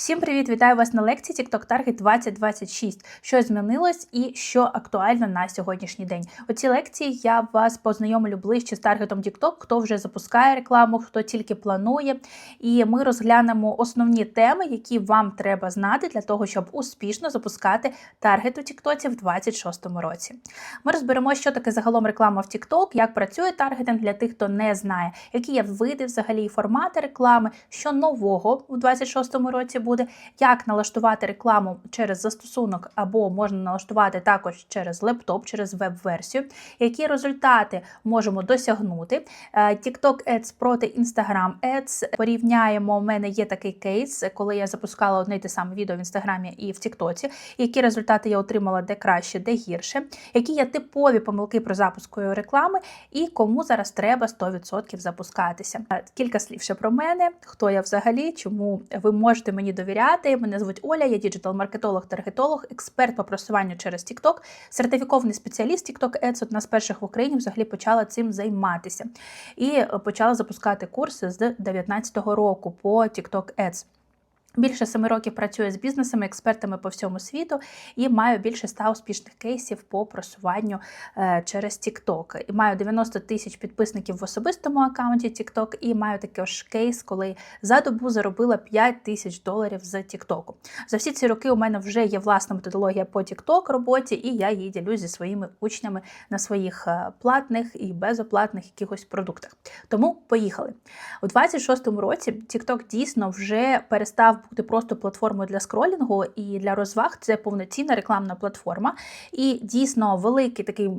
Всім привіт! Вітаю вас на лекції TikTok Target 2026. Що змінилось і що актуально на сьогоднішній день. У цій лекції я вас познайомлю ближче з таргетом TikTok, хто вже запускає рекламу, хто тільки планує. І ми розглянемо основні теми, які вам треба знати для того, щоб успішно запускати таргет у TikTok в 2026 році. Ми розберемо, що таке загалом реклама в TikTok, як працює таргетинг для тих, хто не знає, які є види взагалі і формати реклами, що нового у 2026 році буде, як налаштувати рекламу через застосунок, або можна налаштувати також через лептоп, через веб-версію, які результати можемо досягнути. Е, TikTok Ads проти Instagram Ads. Порівняємо, у мене є такий кейс, коли я запускала одне й те саме відео в інстаграмі і в Тіктоці, які результати я отримала де краще, де гірше, які є типові помилки про запуск реклами, і кому зараз треба 100% запускатися. Е, Кілька слів ще про мене, хто я взагалі, чому ви можете мені довіряти. Мене звуть Оля, я діджитал-маркетолог, таргетолог, експерт по просуванню через TikTok, сертифікований спеціаліст TikTok Ads, одна з перших в Україні взагалі почала цим займатися. І е, почала запускати курси з 2019 року по TikTok Ads. Більше семи років працюю з бізнесами, експертами по всьому світу і маю більше ста успішних кейсів по просуванню е, через TikTok. І маю 90 тисяч підписників в особистому аккаунті TikTok, і маю також кейс, коли за добу заробила 5 тисяч доларів з TikTok. За всі ці роки у мене вже є власна методологія по TikTok роботі, і я її ділюсь зі своїми учнями на своїх е, платних і безоплатних якихось продуктах. Тому поїхали. У 26-му році TikTok дійсно вже перестав бути просто платформою для скролінгу і для розваг. Це повноцінна рекламна платформа. І дійсно великий такий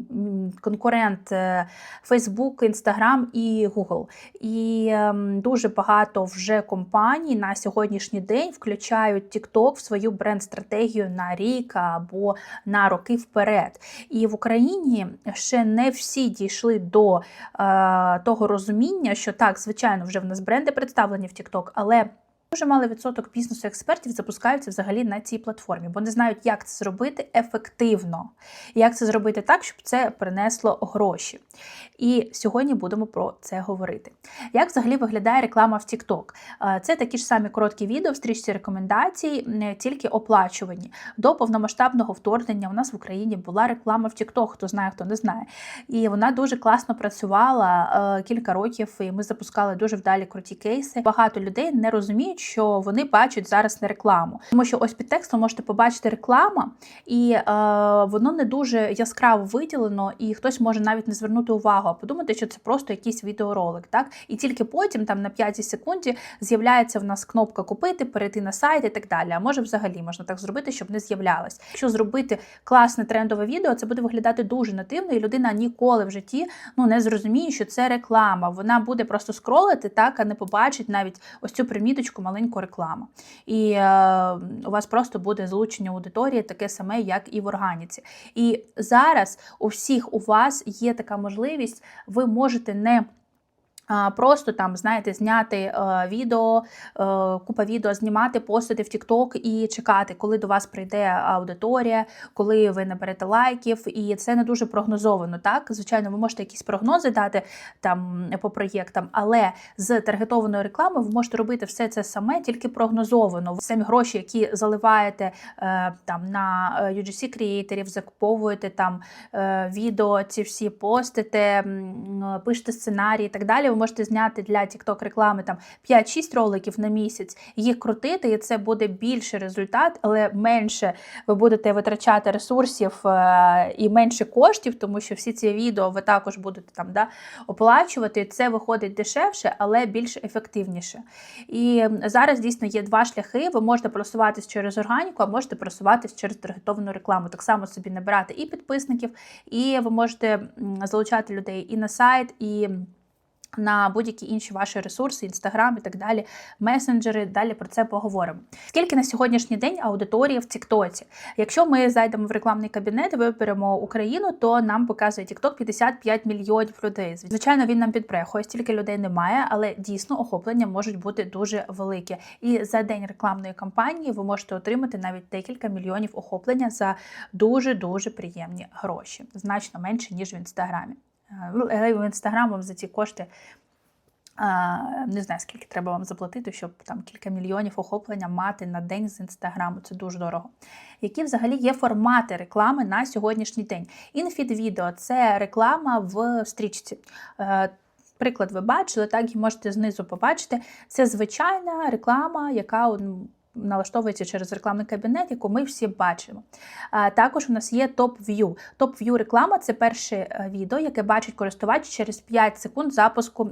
конкурент е, Facebook, Instagram і Google. І ем, дуже багато вже компаній на сьогоднішній день включають TikTok в свою бренд-стратегію на рік або на роки вперед. І в Україні ще не всі дійшли до е, того розуміння, що так, звичайно, вже в нас бренди представлені в TikTok, але Дуже малий відсоток бізнесу експертів запускаються взагалі на цій платформі, бо не знають, як це зробити ефективно, як це зробити так, щоб це принесло гроші. І сьогодні будемо про це говорити. Як взагалі виглядає реклама в TikTok? Це такі ж самі короткі відео в стрічці рекомендацій, не тільки оплачувані. До повномасштабного вторгнення у нас в Україні була реклама в TikTok, хто знає, хто не знає. І вона дуже класно працювала е, кілька років, і ми запускали дуже вдалі круті кейси. Багато людей не розуміють, що вони бачать зараз не рекламу. Тому що ось під текстом можете побачити реклама, і е, воно не дуже яскраво виділено, і хтось може навіть не звернути увагу, а подумати, що це просто якийсь відеоролик. Так? І тільки потім, там на 5 секунді, з'являється в нас кнопка купити, перейти на сайт і так далі. А може взагалі можна так зробити, щоб не з'являлась. Якщо зробити класне трендове відео, це буде виглядати дуже нативно, і людина ніколи в житті ну, не зрозуміє, що це реклама. Вона буде просто скролити, так, а не побачить навіть ось цю приміточку маленьку рекламу. І е, у вас просто буде залучення аудиторії таке саме, як і в органіці. І зараз у всіх у вас є така можливість, ви можете не Просто там, знаєте, зняти е, відео, е, купа відео, знімати, постити в TikTok і чекати, коли до вас прийде аудиторія, коли ви наберете лайків, і це не дуже прогнозовано. Так, звичайно, ви можете якісь прогнози дати там по проєктам, але з таргетованої реклами ви можете робити все це саме, тільки прогнозовано. Самі гроші, які заливаєте е, там на е, UGC креаторів, закуповуєте там е, відео, ці всі постите, пишете сценарії і так далі. Можете зняти для TikTok реклами там 5-6 роликів на місяць, їх крутити, і це буде більший результат, але менше ви будете витрачати ресурсів е, і менше коштів, тому що всі ці відео ви також будете там да, оплачувати. Це виходить дешевше, але більш ефективніше. І зараз дійсно є два шляхи. Ви можете просуватись через органіку, а можете просуватись через таргетовану рекламу. Так само собі набирати і підписників, і ви можете залучати людей і на сайт, і на будь-які інші ваші ресурси, інстаграм і так далі, месенджери. Далі про це поговоримо. Скільки на сьогоднішній день аудиторії в Тіктоці? Якщо ми зайдемо в рекламний кабінет, і виберемо Україну, то нам показує TikTok 55 мільйонів людей. Звичайно, він нам підбрехує, стільки людей немає, але дійсно охоплення можуть бути дуже великі. І за день рекламної кампанії ви можете отримати навіть декілька мільйонів охоплення за дуже дуже приємні гроші, значно менше ніж в інстаграмі. Е, Але в інстаграм вам за ці кошти Не знаю, скільки треба вам заплатити, щоб там кілька мільйонів охоплення мати на день з інстаграму. Це дуже дорого. Які взагалі є формати реклами на сьогоднішній день? Інфід відео це реклама в стрічці. Е, Приклад, ви бачили, так і можете знизу побачити. Це звичайна реклама, яка м, налаштовується через рекламний кабінет, яку ми всі бачимо. Також у нас є топ-в'ю. Топ-в'ю реклама це перше е, відео, яке бачить користувач через 5 секунд запуску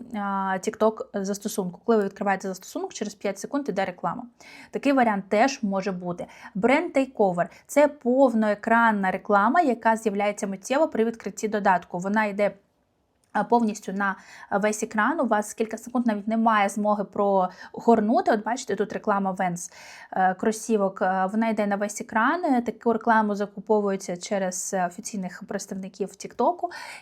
TikTok застосунку. Коли ви відкриваєте застосунок, через 5 секунд іде реклама. Такий варіант теж може бути. Бренд Takeover – це повноекранна реклама, яка з'являється миттєво при відкритті додатку. Вона йде повністю на весь екран. У вас кілька секунд навіть немає змоги прогорнути. От бачите, тут реклама е, кросівок. Е, Вона йде на весь екран. Е, Таку рекламу закуповується через е, офіційних представників TikTok.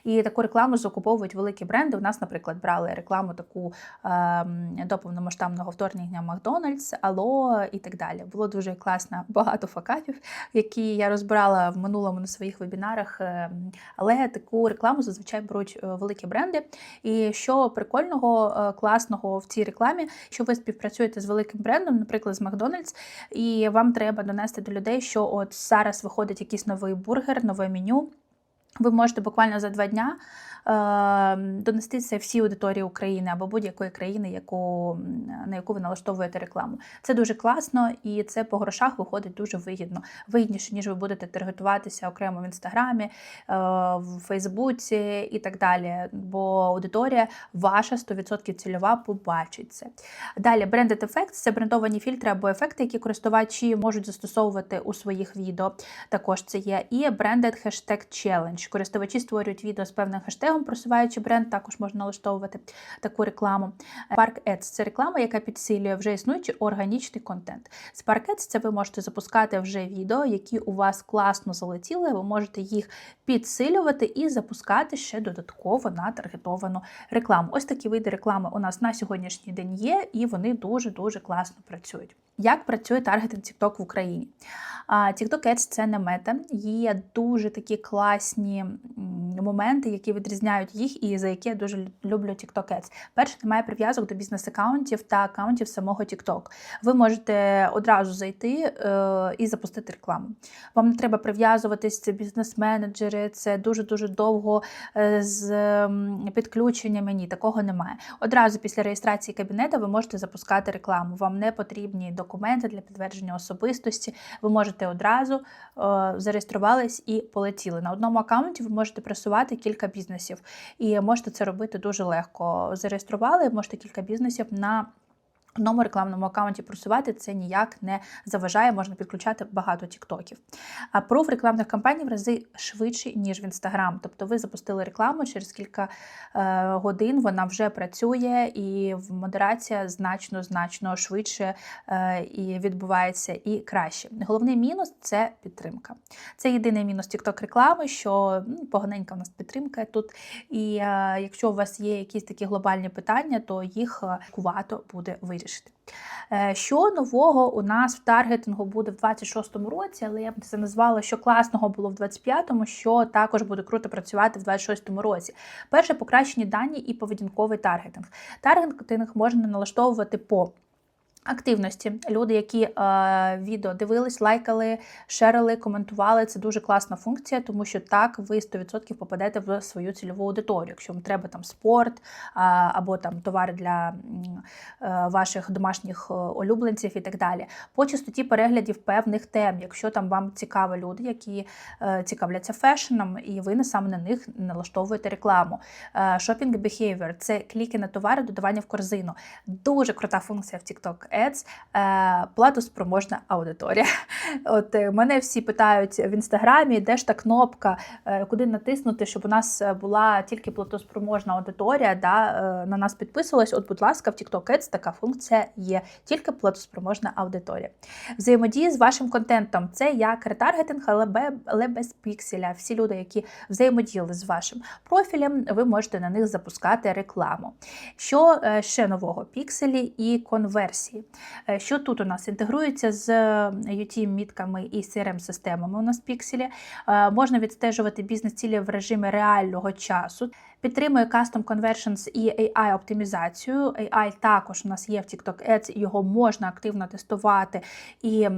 І таку рекламу закуповують великі бренди. У нас, наприклад, брали рекламу таку е, до повномасштабного вторгнення Макдональдс, Ало і так далі. Було дуже класно, багато факапів, які я розбирала в минулому на своїх вебінарах. е, Але таку рекламу зазвичай беруть е, великі бренди. І що прикольного, е, класного в цій рекламі, що ви співпрацюєте з великим брендом, наприклад, з Макдональдс, і вам треба донести до людей, що от зараз виходить якийсь новий бургер, нове меню. Ви можете буквально за два дня е, донести це всій аудиторії України або будь-якої країни, яку, на яку ви налаштовуєте рекламу. Це дуже класно і це по грошах виходить дуже вигідно. Вигідніше, ніж ви будете таргетуватися окремо в інстаграмі, е, в Фейсбуці і так далі. Бо аудиторія ваша 100% цільова побачить це. Далі, Branded Effects – це брендовані фільтри або ефекти, які користувачі можуть застосовувати у своїх відео. Також це є. І Branded Hashtag Challenge. Користувачі створюють відео з певним хештегом, просуваючи бренд, також можна налаштовувати таку рекламу. Spark Ads – це реклама, яка підсилює вже існуючий органічний контент. Spark Ads – це ви можете запускати вже відео, які у вас класно залетіли. Ви можете їх підсилювати і запускати ще додатково на таргетовану рекламу. Ось такі види реклами у нас на сьогоднішній день є, і вони дуже дуже класно працюють. Як працює таргетинг TikTok в Україні? TikTok Ads – це не мета. Є дуже такі класні м, моменти, які відрізняють їх, і за які я дуже люблю TikTok Ads. Перше, немає прив'язок до бізнес-аккаунтів та аккаунтів самого TikTok. Ви можете одразу зайти е, і запустити рекламу. Вам не треба прив'язуватись, це бізнес-менеджери, це дуже-дуже довго е, з підключеннями. Ні, такого немає. Одразу після реєстрації кабінету ви можете запускати рекламу. Вам не потрібні документи для підтвердження особистості. Ви можете одразу е, зареєструвались і полетіли. На одному аккаунті ви можете просувати кілька бізнесів, і можете це робити дуже легко. Зареєстрували, можете кілька бізнесів на одному рекламному аккаунті просувати це ніяк не заважає, можна підключати багато тіктоків. А пруф рекламних кампаній в рази швидший, ніж в інстаграм. Тобто ви запустили рекламу, через кілька е, годин вона вже працює, і в- модерація значно значно швидше е, і відбувається і краще. Головний мінус це підтримка. Це єдиний мінус TikTok реклами, що ну, поганенька у нас підтримка тут. І е, якщо у вас є якісь такі глобальні питання, то їх е, кувато буде вирішити. Е, Що нового у нас в таргетингу буде в 26-му році, але я б це назвала, що класного було в 25-му, що також буде круто працювати в 26-му році. Перше покращені дані і поведінковий таргетинг. Таргетинг можна налаштовувати по активності. Люди, які е, відео дивились, лайкали, шерили, коментували. Це дуже класна функція, тому що так ви 100% попадете в свою цільову аудиторію. Якщо вам треба там спорт а, або там товари для е, ваших домашніх е, улюбленців і так далі. По частоті переглядів певних тем, якщо там вам цікаві люди, які е, цікавляться фешеном, і ви на саме на них налаштовуєте рекламу. Е, Shopping behavior – це кліки на товари, додавання в корзину. Дуже крута функція в TikTok Ads, е, платоспроможна аудиторія. От е, мене всі питають в інстаграмі, де ж та кнопка, е, куди натиснути, щоб у нас була тільки платоспроможна аудиторія, да, на нас підписувалась. От, будь ласка, в TikTok Ads така функція є, тільки платоспроможна аудиторія. Взаємодії з вашим контентом це як ретаргетинг, але без пікселя. Всі люди, які взаємодіяли з вашим профілем, ви можете на них запускати рекламу. Що ще нового? Пікселі і конверсії. Оптимізації. Е, Що тут у нас інтегрується з UT-мітками і CRM-системами у нас пікселі. Е, Можна відстежувати бізнес-цілі в режимі реального часу. Підтримує Custom Conversions і AI оптимізацію. AI також у нас є в TikTok Ads, його можна активно тестувати і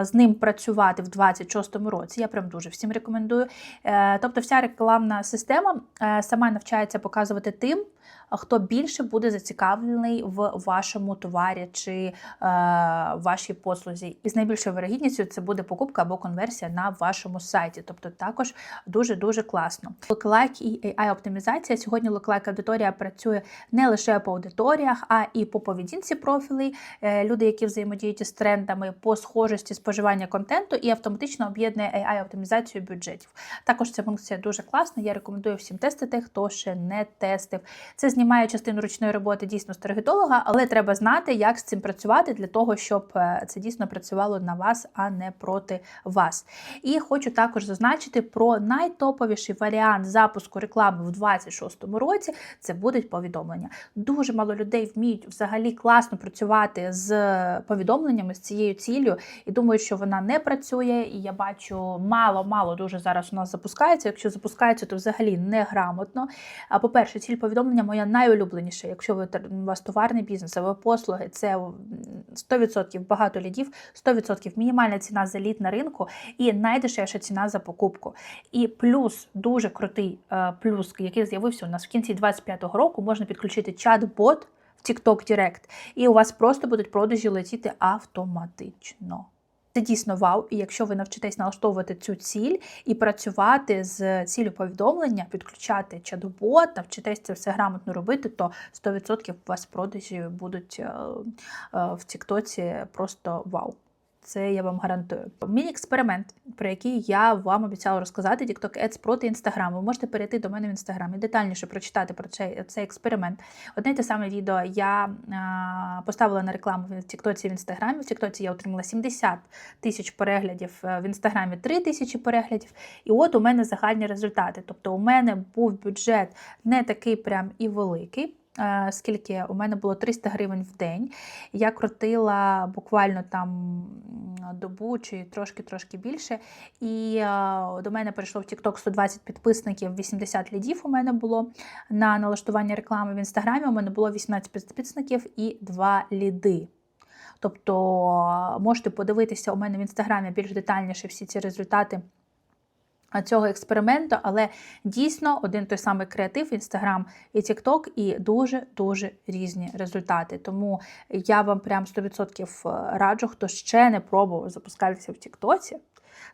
з ним працювати в 2026 році. Я прям дуже всім рекомендую. Е, Тобто, вся рекламна система е, сама навчається показувати тим, хто більше буде зацікавлений в вашому товарі чи е, вашій послузі. І з найбільшою вирогідністю це буде покупка або конверсія на вашому сайті. Тобто також дуже дуже класно. Lookalike і AI оптимізація. Сьогодні Lookalike аудиторія працює не лише по аудиторіях, а і по поведінці профілей. Е, Люди, які взаємодіють із трендами по схожості споживання контенту і автоматично об'єднує AI оптимізацію бюджетів. Також ця функція дуже класна. Я рекомендую всім тестити, хто ще не тестив. Це знімає частину ручної роботи дійсно з але треба знати, як з цим працювати для того, щоб е, це дійсно працювало на вас, а не проти вас. І хочу також зазначити про найтоповіший варіант запуску реклами в 2026 році. Це будуть повідомлення. Дуже мало людей вміють взагалі класно працювати з повідомленнями з цією ціллю і думають, що вона не працює. І я бачу мало-мало дуже зараз у нас запускається. Якщо запускається, то взагалі неграмотно. По-перше, ціль повідомлення моя найулюбленіша. Якщо ви у вас товарний бізнес, або послуги, це 100% багато лідів, 100% мінімальна ціна за лід на ринку і найдешевша ціна за покупку. І плюс дуже крутий е, плюс, який з'явився у нас в кінці 2025 року, можна підключити чат-бот в TikTok Direct, і у вас просто будуть продажі летіти автоматично. Це дійсно вау, і якщо ви навчитесь налаштовувати цю ціль і працювати з ціллю повідомлення, підключати чат-бот, навчитесь це все грамотно робити, то 100% у вас продажі будуть е, е, в Тіктоці просто вау. Це я вам гарантую. Мій експеримент, про який я вам обіцяла розказати, TikTok Ads проти Instagram. Ви можете перейти до мене в Instagram і детальніше прочитати про цей, цей експеримент. Одне й те саме відео я а, поставила на рекламу в TikTok і в Instagram. В TikTok я отримала 70 тисяч переглядів, е, в Instagram 3 тисячі переглядів. І от у мене загальні результати. Тобто у мене був бюджет не такий прям і великий. Е, Скільки у мене було 300 гривень в день. Я крутила буквально там добу чи трошки-трошки більше. І е, до мене прийшло в TikTok 120 підписників, 80 лідів у мене було на налаштування реклами в інстаграмі. У мене було 18 підписників і 2 ліди. Тобто е, можете подивитися у мене в інстаграмі більш детальніше всі ці результати цього експерименту, але дійсно один той самий креатив, Інстаграм і TikTok, і дуже-дуже різні результати. Тому я вам прям 100% раджу, хто ще не пробував запускатися в Тіктоці.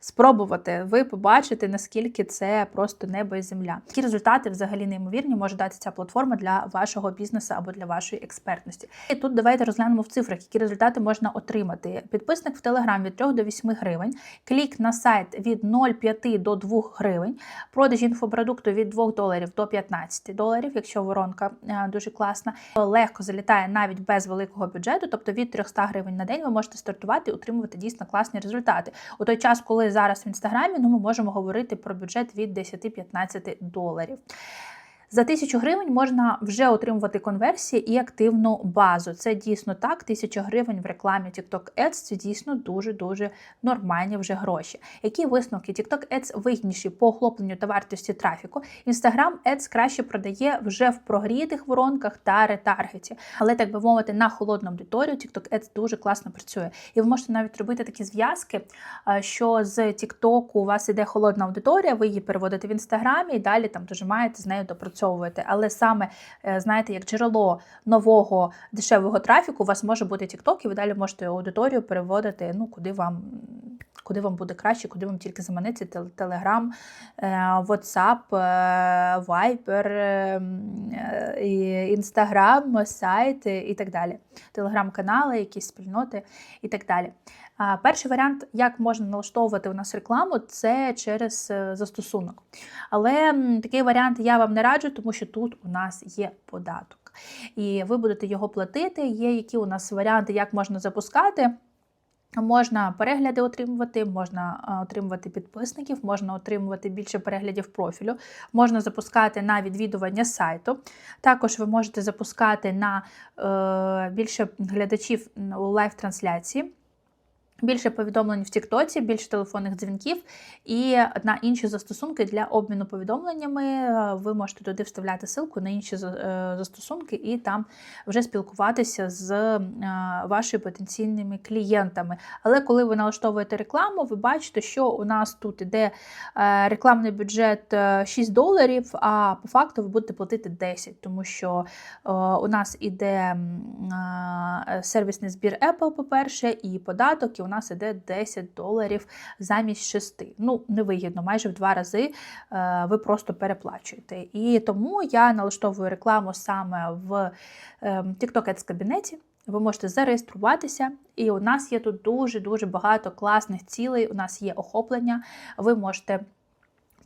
Спробувати, ви побачите, наскільки це просто небо і земля. Які результати взагалі неймовірні може дати ця платформа для вашого бізнесу або для вашої експертності. І тут давайте розглянемо в цифрах, які результати можна отримати. Підписник в Телеграм від 3 до 8 гривень, клік на сайт від 0,5 до 2 гривень, продаж інфопродукту від 2 доларів до 15 доларів, якщо воронка е, дуже класна. Легко залітає навіть без великого бюджету, тобто від 300 гривень на день ви можете стартувати і отримувати дійсно класні результати. У той час, коли зараз в інстаграмі, ну ми можемо говорити про бюджет від 10-15 доларів. За тисячу гривень можна вже отримувати конверсії і активну базу. Це дійсно так. Тисяча гривень в рекламі TikTok Ads – це дійсно дуже-дуже нормальні вже гроші. Які висновки? TikTok Ads вигідніші по охопленню та вартості трафіку. Instagram Ads краще продає вже в прогрітих воронках та ретаргеті. Але, так би мовити, на холодну аудиторію TikTok Ads дуже класно працює. І ви можете навіть робити такі зв'язки, е, що з TikTok у вас іде холодна аудиторія, ви її переводите в інстаграмі і далі там дожимаєте з нею допрацьовувати. Але саме, е, знаєте, як джерело нового дешевого трафіку у вас може бути TikTok, і ви далі можете аудиторію переводити, ну, куди вам. Куди вам буде краще, куди вам тільки заманиться Telegram, WhatsApp, е, Viber, е, е, Instagram, сайт і так далі. Телеграм-канали, якісь спільноти і так далі. Перший варіант, як можна налаштовувати у нас рекламу, це через е, застосунок. Але такий варіант я вам не раджу, тому що тут у нас є податок. І ви будете його платити. Є які у нас варіанти, як можна запускати. Можна перегляди отримувати, можна отримувати підписників, можна отримувати більше переглядів профілю, можна запускати на відвідування сайту. Також ви можете запускати на е, більше глядачів у лайв-трансляції. Більше повідомлень в Тіктоці, більше телефонних дзвінків і на інші застосунки для обміну повідомленнями. Е, Ви можете туди вставляти ссылку на інші е, застосунки і там вже спілкуватися з е, вашими потенційними клієнтами. Але коли ви налаштовуєте рекламу, ви бачите, що у нас тут іде рекламний бюджет е, 6 доларів, а по факту ви будете платити 10, тому що у нас іде сервісний збір Apple, по-перше, і податок, і у нас іде 10 доларів замість 6. Ну, невигідно, майже в два рази е, ви просто переплачуєте. І тому я налаштовую рекламу саме в е, TikTok Ads кабінеті. Ви можете зареєструватися, і у нас є тут дуже-дуже багато класних цілей. У нас є охоплення. Ви можете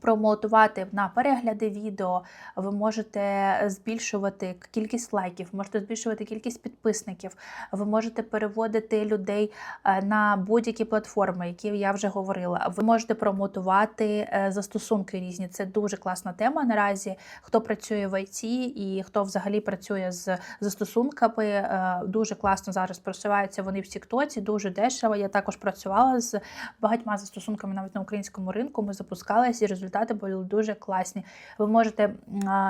промотувати на перегляди відео, ви можете збільшувати кількість лайків, можете збільшувати кількість підписників, ви можете переводити людей е, на будь-які платформи, які я вже говорила. Ви можете промотувати е, застосунки різні. Це дуже класна тема наразі. Хто працює в IT і хто взагалі працює з застосунками, е, дуже класно зараз просуваються вони в Тіктоці, дуже дешево. Я також працювала з багатьма застосунками навіть на українському ринку. Ми запускалися, і результати були дуже класні. Ви можете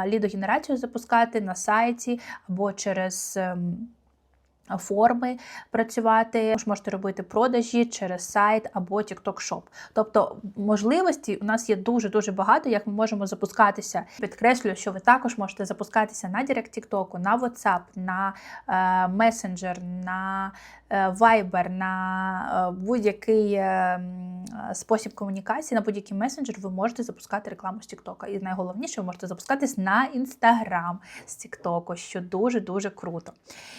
лідогенерацію запускати на сайті або через. Форми працювати, Також можете робити продажі через сайт або TikTok Shop. Тобто можливостей у нас є дуже дуже багато, як ми можемо запускатися. Підкреслюю, що ви також можете запускатися на Direct TikTok, на WhatsApp, на е, Messenger, на е, Viber, на е, будь-який е, спосіб комунікації, на будь-який месенджер ви можете запускати рекламу з TikTok. І найголовніше, ви можете запускатись на Instagram з TikTok, що дуже дуже круто.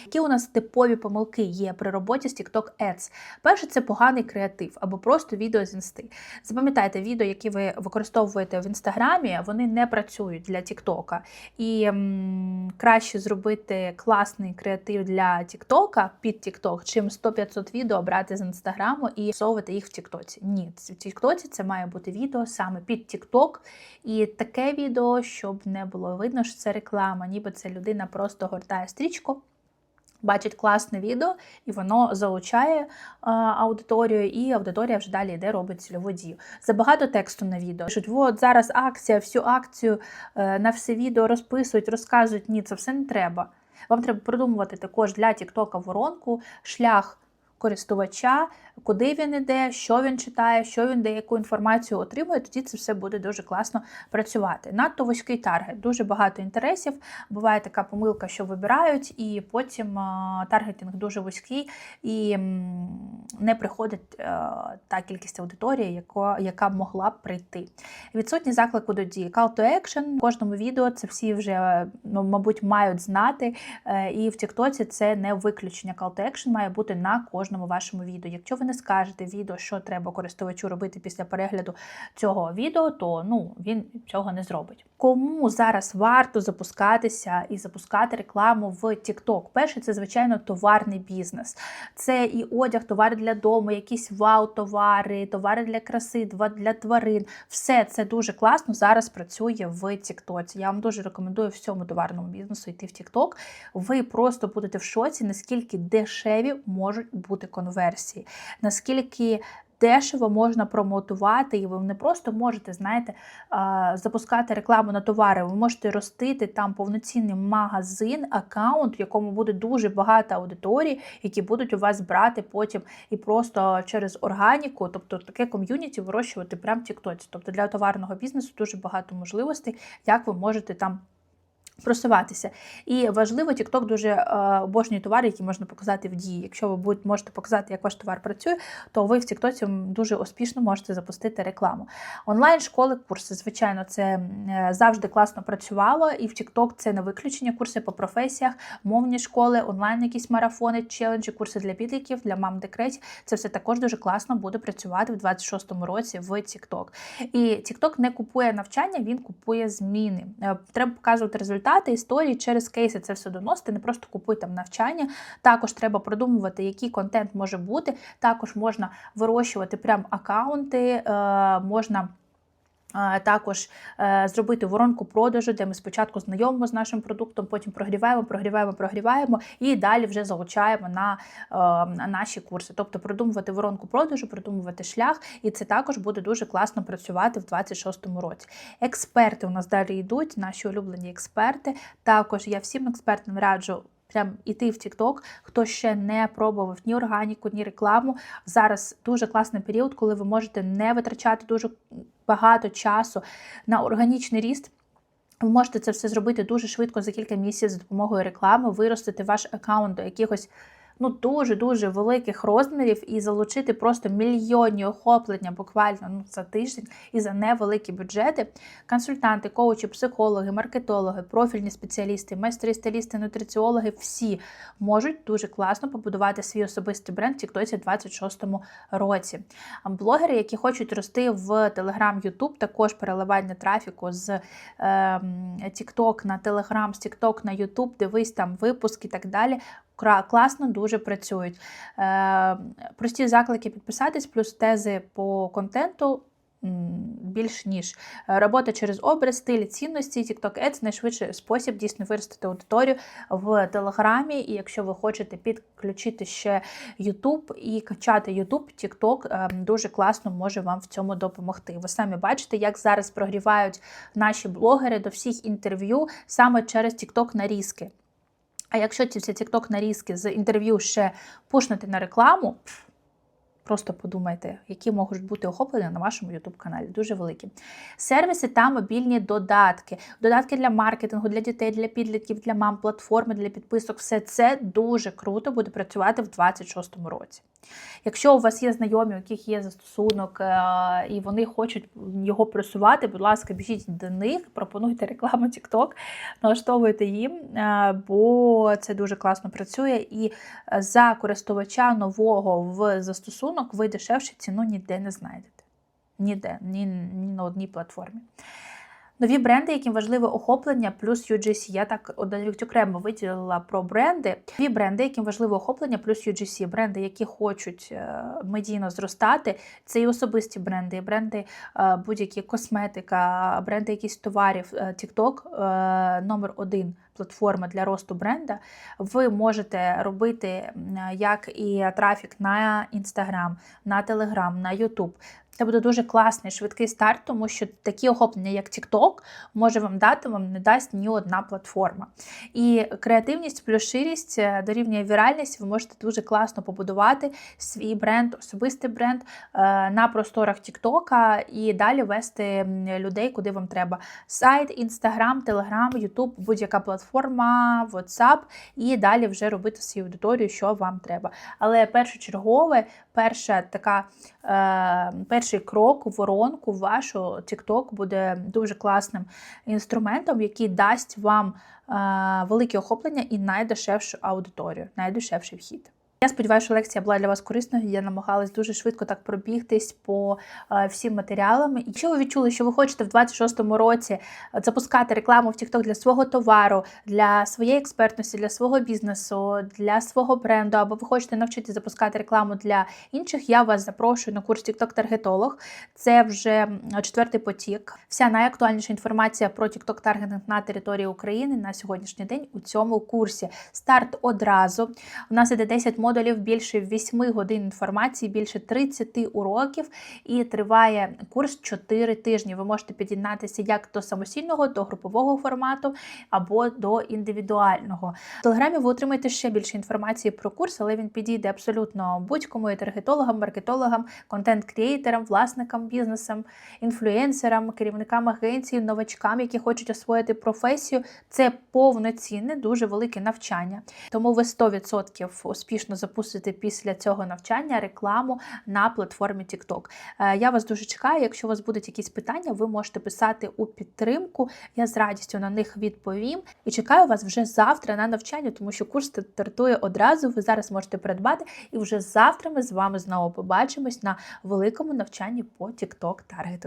Які у нас типові помилки є при роботі з TikTok Ads? Перше, це поганий креатив або просто відео з інсти. Запам'ятайте, відео, які ви використовуєте в інстаграмі, вони не працюють для TikTok. І м, краще зробити класний креатив для TikTok під TikTok, чим 100-500 відео брати з інстаграму і всовувати їх в TikTok. Ні, в TikTok це має бути відео саме під TikTok. І таке відео, щоб не було видно, що це реклама, ніби це людина просто гортає стрічку бачить класне відео, і воно залучає е, аудиторію, і аудиторія вже далі йде, робить цільову дію. Забагато тексту на відео. Пишуть, от зараз акція, всю акцію е, на все відео розписують, розказують. Ні, це все не треба. Вам треба продумувати також для Тіктока воронку, шлях користувача, куди він іде, що він читає, що він де яку інформацію отримує, тоді це все буде дуже класно працювати. Надто вузький таргет, дуже багато інтересів. Буває така помилка, що вибирають, і потім таргетинг дуже вузький і не приходить е, та кількість аудиторії, яка могла б прийти. Відсутні заклику до дії. Call to action в кожному відео це всі вже, ну, мабуть, мають знати. Е, І в Тіктоці це не виключення. Call to action має бути на кожному вашому відео. Якщо ви не скажете відео, що треба користувачу робити після перегляду цього відео, то ну він цього не зробить. Кому зараз варто запускатися і запускати рекламу в TikTok? Перше, це звичайно товарний бізнес. Це і одяг, товари для дому, якісь вау-товари, товари для краси, для тварин. Все це дуже класно зараз працює в TikTok. Я вам дуже рекомендую всьому товарному бізнесу йти в TikTok. Ви просто будете в шоці, наскільки дешеві можуть бути конверсії, наскільки дешево можна промотувати, і ви не просто можете, знаєте, запускати рекламу на товари. Ви можете ростити там повноцінний магазин, аккаунт, в якому буде дуже багато аудиторії, які будуть у вас брати потім і просто через органіку, тобто таке ком'юніті вирощувати прямо в Тіктоці. Тобто для товарного бізнесу дуже багато можливостей, як ви можете там. Просуватися. І важливо, TikTok дуже е, обожнює товари, які можна показати в дії. Якщо ви можете показати, як ваш товар працює, то ви в TikTok дуже успішно можете запустити рекламу. Онлайн-школи, курси, звичайно, це е, завжди класно працювало, і в TikTok це не виключення. Курси по професіях, мовні школи, онлайн якісь марафони, челенджі, курси для підлітків, для мам декретів. Це все також дуже класно буде працювати в 26-му році в TikTok. І TikTok не купує навчання, він купує зміни. Е, Треба показувати результати читати історії через кейси. Це все доносити, не просто купуй там навчання. Також треба продумувати, який контент може бути. Також можна вирощувати прям акаунти, е, можна. Також е, зробити воронку продажу, де ми спочатку знайомимо з нашим продуктом, потім прогріваємо, прогріваємо, прогріваємо і далі вже залучаємо на, е, на наші курси. Тобто продумувати воронку продажу, продумувати шлях, і це також буде дуже класно працювати в 26-му році. Експерти у нас далі йдуть, наші улюблені експерти. Також я всім експертам раджу. Прям іти в TikTok, хто ще не пробував ні органіку, ні рекламу. Зараз дуже класний період, коли ви можете не витрачати дуже багато часу на органічний ріст. Ви можете це все зробити дуже швидко за кілька місяців з допомогою реклами, виростити ваш аккаунт до якихось ну дуже-дуже великих розмірів і залучити просто мільйонні охоплення буквально ну, за тиждень і за невеликі бюджети. Консультанти, коучі, психологи, маркетологи, профільні спеціалісти, майстри, стилісти, нутриціологи всі можуть дуже класно побудувати свій особистий бренд в Тіктоці 26-му році. Блогери, які хочуть рости в Telegram, YouTube, також переливання трафіку з е, на Telegram, з TikTok на YouTube, дивись там випуски і так далі. Класно дуже працюють. Е, прості заклики підписатись, плюс тези по контенту. Більш ніж Е, робота через образ, стиль, цінності, TikTok Ads – найшвидший спосіб дійсно виростити аудиторію в Телеграмі. І якщо ви хочете підключити ще YouTube і качати YouTube, TikTok е, дуже класно може вам в цьому допомогти. Ви самі бачите, як зараз прогрівають наші блогери до всіх інтерв'ю саме через TikTok нарізки. А якщо ці всі тікток нарізки з інтерв'ю ще пушнути на рекламу, просто подумайте, які можуть бути охоплення на вашому YouTube каналі. Дуже великі. Сервіси та мобільні додатки. Додатки для маркетингу, для дітей, для підлітків, для мам, платформи для підписок. Все це дуже круто буде працювати в 2026 році. Якщо у вас є знайомі, у яких є застосунок, е, і вони хочуть його просувати, будь ласка, біжіть до них, пропонуйте рекламу TikTok, налаштовуйте їм, е, бо це дуже класно працює. І за користувача нового в застосунок ви дешевше ціну ніде не знайдете. Ніде, ні, ні на одній платформі. Нові бренди, яким важливе охоплення, плюс UGC. Я так навіть окремо виділила про бренди. Нові бренди, яким важливе охоплення, плюс UGC. Бренди, які хочуть е, медійно зростати. Це і особисті бренди, і бренди е, будь-які косметика, бренди якісь товарів. Е, TikTok номер один платформа для росту бренда. Ви можете робити як і трафік на Instagram, на Telegram, на YouTube. Це буде дуже класний швидкий старт, тому що такі охоплення, як TikTok, може вам дати, вам не дасть ні одна платформа. І креативність плюс ширість е, дорівнює віральність. Ви можете дуже класно побудувати свій бренд, особистий бренд е, на просторах TikTok і далі вести людей, куди вам треба. Сайт, Instagram, Telegram, YouTube, будь-яка платформа, WhatsApp, і далі вже робити свою аудиторію, що вам треба. Але першочергове, перша така е, перший крок у воронку вашу TikTok буде дуже класним інструментом, який дасть вам е, велике охоплення і найдешевшу аудиторію, найдешевший вхід. Я сподіваюся, що лекція була для вас корисною. Я намагалась дуже швидко так пробігтись по е, всім матеріалам. Якщо ви відчули, що ви хочете в 26-му році запускати рекламу в TikTok для свого товару, для своєї експертності, для свого бізнесу, для свого бренду, або ви хочете навчитися запускати рекламу для інших, я вас запрошую на курс TikTok таргетолог. Це вже четвертий потік. Вся найактуальніша інформація про TikTok таргетинг на території України на сьогоднішній день у цьому курсі. Старт одразу. У нас іде 10 модулів, більше 8 годин інформації, більше 30 уроків, і триває курс 4 тижні. Ви можете під'єднатися як до самостійного, до групового формату або до індивідуального. В телеграмі ви отримаєте ще більше інформації про курс, але він підійде абсолютно будь-кому і таргетологам, маркетологам, контент-крієйтерам, власникам бізнесам, інфлюенсерам, керівникам агенцій, новачкам, які хочуть освоїти професію. Це повноцінне, дуже велике навчання. Тому ви 100% успішно запустите після цього навчання рекламу на платформі TikTok. Е, Я вас дуже чекаю. Якщо у вас будуть якісь питання, ви можете писати у підтримку. Я з радістю на них відповім. І чекаю вас вже завтра на навчання, тому що курс стартує одразу. Ви зараз можете придбати. І вже завтра ми з вами знову побачимось на великому навчанні по TikTok таргету.